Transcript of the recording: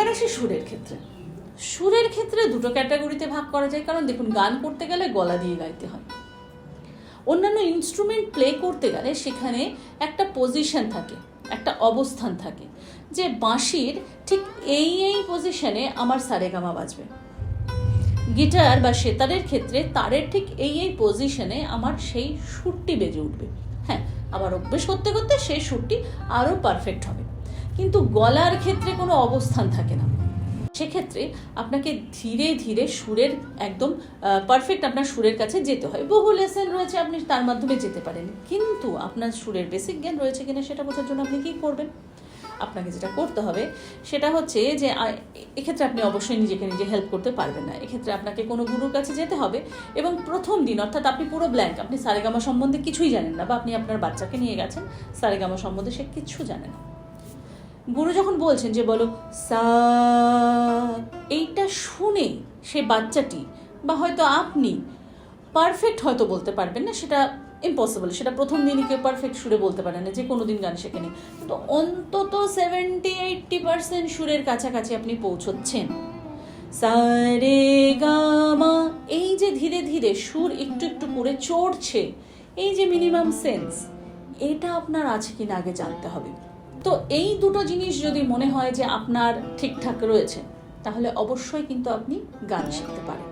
এবার আসি সুরের ক্ষেত্রে। সুরের ক্ষেত্রে দুটো ক্যাটাগরিতে ভাগ করা যায়, কারণ দেখুন, গান করতে গেলে গলা দিয়ে গাইতে হয়। অন্যান্য ইনস্ট্রুমেন্ট প্লে করতে গেলে সেখানে একটা পজিশন থাকে, একটা অবস্থান থাকে, যে বাঁশির ঠিক এই এই পজিশনে আমার সারেগামা বাজবে। গিটার বা সেতারের ক্ষেত্রে তারের ঠিক এই এই পজিশনে আমার সেই সুরটি বেজে উঠবে। হ্যাঁ আবার অভ্যেস করতে করতে সেই সুরটি আরও পারফেক্ট হবে। কিন্তু গলার ক্ষেত্রে কোনো অবস্থান থাকে না। সেক্ষেত্রে আপনাকে ধীরে ধীরে সুরের একদম পারফেক্ট আপনার সুরের কাছে যেতে হয়। বহু লেসেন রয়েছে, আপনি তার মাধ্যমে যেতে পারেন। কিন্তু আপনার সুরের বেসিক জ্ঞান রয়েছে কিনা সেটা বোঝার জন্য আপনি কী করবেন? আপনাকে যেটা করতে হবে, সেটা হচ্ছে যে এক্ষেত্রে আপনি অবশ্যই নিজেকে নিজে হেল্প করতে পারবেন না। এক্ষেত্রে আপনাকে কোনো গুরুর কাছে যেতে হবে এবং প্রথম দিন, অর্থাৎ আপনি পুরো ব্ল্যাঙ্ক আপনি সারেগামা সম্বন্ধে কিছুই জানেন না বা আপনি আপনার বাচ্চাকে নিয়ে গেছেন, সারেগামা সম্বন্ধে সে কিচ্ছু জানে না। গুরু যখন বলছেন যে বলো, সা এইটা শুনে সে বাচ্চাটি, বা হয়তো আপনি পারফেক্ট হয়তো বলতে পারবেন না, সেটা ইম্পসিবল সেটা প্রথম দিনই কেউ পারফেক্ট সুরে বলতে পারে না যে কোনো দিন গান শেখেনি। তো অন্তত সেভেন্টি এইটটি পার্সেন্ট সুরের কাছাকাছি আপনি পৌঁছচ্ছেন। সারে গামা এই যে ধীরে ধীরে সুর একটু একটু করে চড়ছে, এই যে মিনিমাম সেন্স এটা আপনার আছে কিনা আগে জানতে হবে। তো এই দুটো জিনিস যদি মনে হয় যে আপনার ঠিকঠাক রয়েছে, তাহলে অবশ্যই কিন্তু আপনি গান শিখতে পারেন।